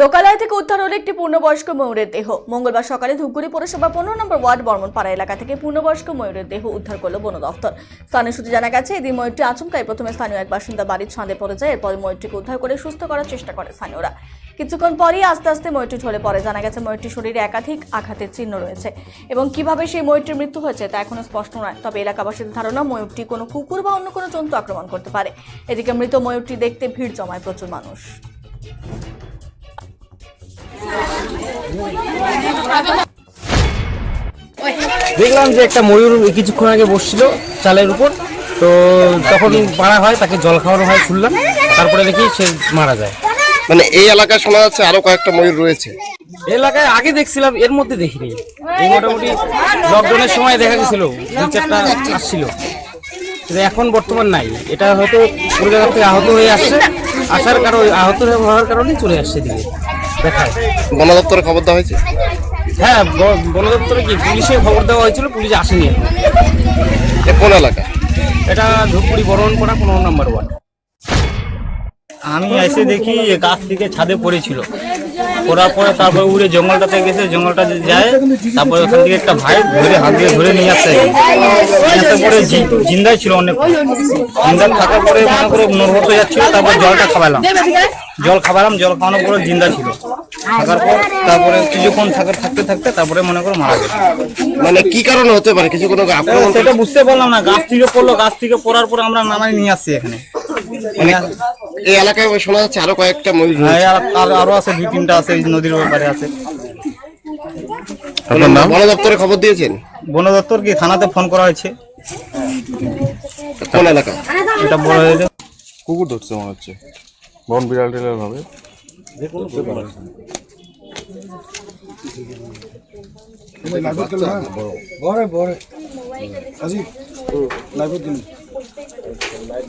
লোকালয় থেকে উদ্ধার হলো একটি পূর্ণবয়স্ক ময়ূরের দেহ। মঙ্গলবার সকালে ধূপগুড়ি পৌরসভা পনেরো নম্বর ওয়ার্ড বর্মনপাড়া এলাকা থেকে পূর্ণবয়স্ক ময়ূরের দেহ উদ্ধার করল বন দফতর স্থানীয় সূত্রে জানা গেছে, এদিন ময়ূরটি আচমকায় প্রথমে স্থানীয় এক বাসিন্দা বাড়ির ছাঁদে পড়ে যায়, এরপর ময়ূরটিকে উদ্ধার করে সুস্থ করার চেষ্টা করে স্থানীয়রা। কিছুক্ষণ পরই আস্তে আস্তে ময়ূরটি ঝরে পড়ে। জানা গেছে, ময়ূরটির শরীরে একাধিক আঘাতের চিহ্ন রয়েছে এবং কীভাবে সেই ময়ূরটির মৃত্যু হয়েছে তা এখনও স্পষ্ট নয়। তবে এলাকাবাসীদের ধারণা, ময়ূরটি কোনো কুকুর বা অন্য কোনো জন্তু আক্রমণ করতে পারে। এদিকে মৃত ময়ূরটি দেখতে ভিড় জমায় প্রচুর মানুষ। দেখলাম যে একটা ময়ূর কিছুক্ষণ আগে বসছিল চালের উপর তো তখন মারা হয় তাকে জল খাওয়ানো হয় শুনলাম। তারপরে দেখি সে মারা যায়। মানে এই এলাকায় শোনা যাচ্ছে আরও কয়েকটা ময়ূর রয়েছে। এলাকায় আগে দেখছিলাম এর মধ্যে দেখিনি। এই মোটামুটি লকডাউনের সময় দেখা গেছিল দু চারটা আসছিল। এখন বর্তমান নাই। এটা হয়তো জায়গা থেকে আহত হয়ে আসছে। আসার কারণে আহত হওয়ার কারণে চলে আসছে দিকে দেখায়। বন দপ্তরে খবর দেওয়া হয়েছে? হ্যাঁ বন দপ্তরে কি পুলিশে খবর দেওয়া হয়েছিল পুলিশ আসেনি এ কোন এলাকা? এটা ধূপগুড়ি বরণ করা পনেরো নাম্বার ওয়ার্ড। আমি এসে দেখি গাছ থেকে ছাদে পড়েছিল। পড়ার পরে তারপরে উড়ে জঙ্গলটাতে গেছে জঙ্গলটা যায় তারপরে ওখান থেকে একটা ভাই ধরে হাত দিয়ে ধরে নিয়ে আসছে নিয়ে আসার পরে জিন্দাই ছিল অনেক। জিন্দা থাকার পরে মনে করে হয়ে যাচ্ছিল তারপর জলটা খাওয়ালাম জল খাওয়ালাম জল খাওয়ানোর পরে জিন্দা ছিল। থাকার পর তারপরে কিছুক্ষণ থাকার থাকতে থাকতে তারপরে মনে করো মারা গেছে। মানে কি কারণে হতে পারে? কিছু কোনো সেটা বুঝতে পারলাম না। গাছ থেকে পড়ল গাছ থেকে পড়ার পরে আমরা নামাই নিয়ে আসছি এখানে। মানে এই এলাকায় শোনা যাচ্ছে আরও কয়েকটা ময়ূর হ্যাঁ, আর- আছে দুই তিনটা আছে নদীর ব্যাপারে আছে। আপনার নাম? বন দপ্তরে খবর দিয়েছেন? বন দপ্তর কি থানাতে ফোন করা হয়েছে? কোন এলাকা? এটা বড় হয়েছে। কুকুর ধরছে মনে হচ্ছে। বন বিড়াল টিড়াল হবে। বরে বরে। আজি লাইভত দিন লাইভ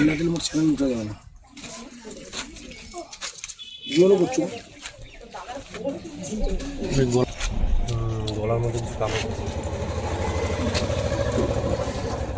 না দিলে মোট চ্যানেল উঠে যাবে না গলার মধ্যে কামড়